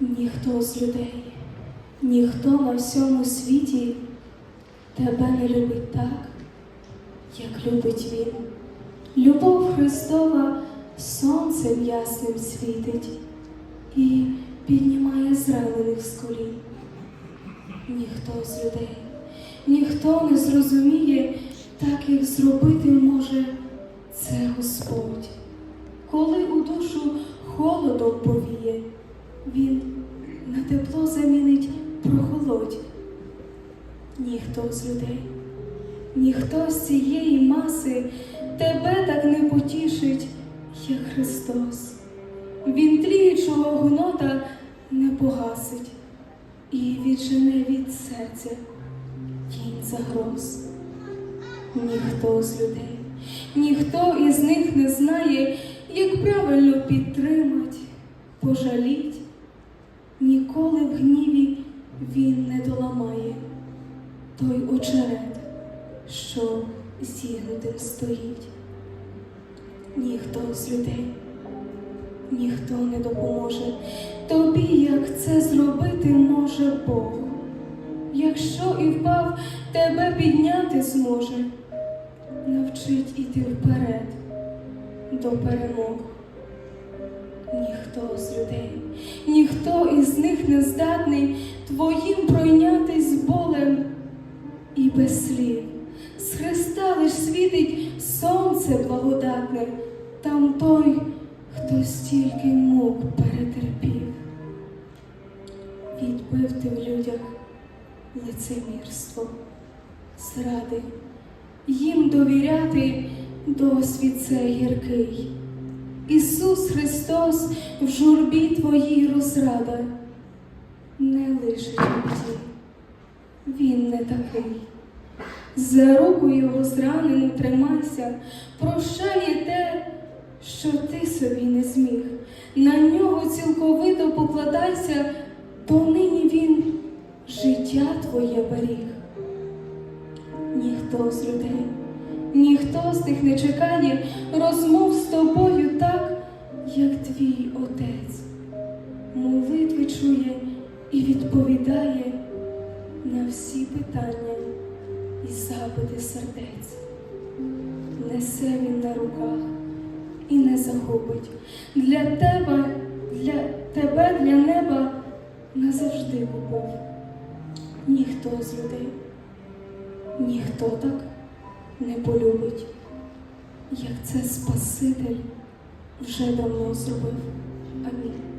Ніхто з людей, ніхто на всьому світі тебе не любить так, як любить він. Любов Христова сонцем ясним світить і піднімає зранених з колін. Ніхто з людей, ніхто не зрозуміє, так як зробити може це Господь. Коли у душу холодом повіє, Він на тепло замінить прохолодь. Ніхто з людей, ніхто з цієї маси тебе так не потішить, як Христос. Він тліючого гнота не погасить і віджене від серця тінь загроз. Ніхто з людей, ніхто із них не знає, як правильно підтримать, пожаліть. Ніколи в гніві він не доламає той очерет, що зігнутим стоїть. Ніхто з людей, ніхто не допоможе тобі, як це зробити може Бог. Якщо і впав, тебе підняти зможе, навчить іти вперед до перемог. Ніхто з людей, ніхто із них не здатний твоїм пройнятись болем і без слів. З Христа лиш світить сонце благодатне, там той, хто стільки мук перетерпів. Відбив ти в людях лицемірство, зради, їм довіряти досвід це гіркий. Ісус Христос в журбі твоїй розрада, не лишить біді, Він не такий. За руку його зранену тримайся, прощає те, що ти собі не зміг. На нього цілковито покладайся, то нині він життя твоє беріг. Ніхто з людей, ніхто з них не чекає розмов з тобою так, отець. Молитви чує і відповідає на всі питання і запити сердець. Несе він на руках і не загубить. Для тебе, для тебе, для неба назавжди був. Ніхто з людей, ніхто так не полюбить, як це Спаситель вже давно зробив. I.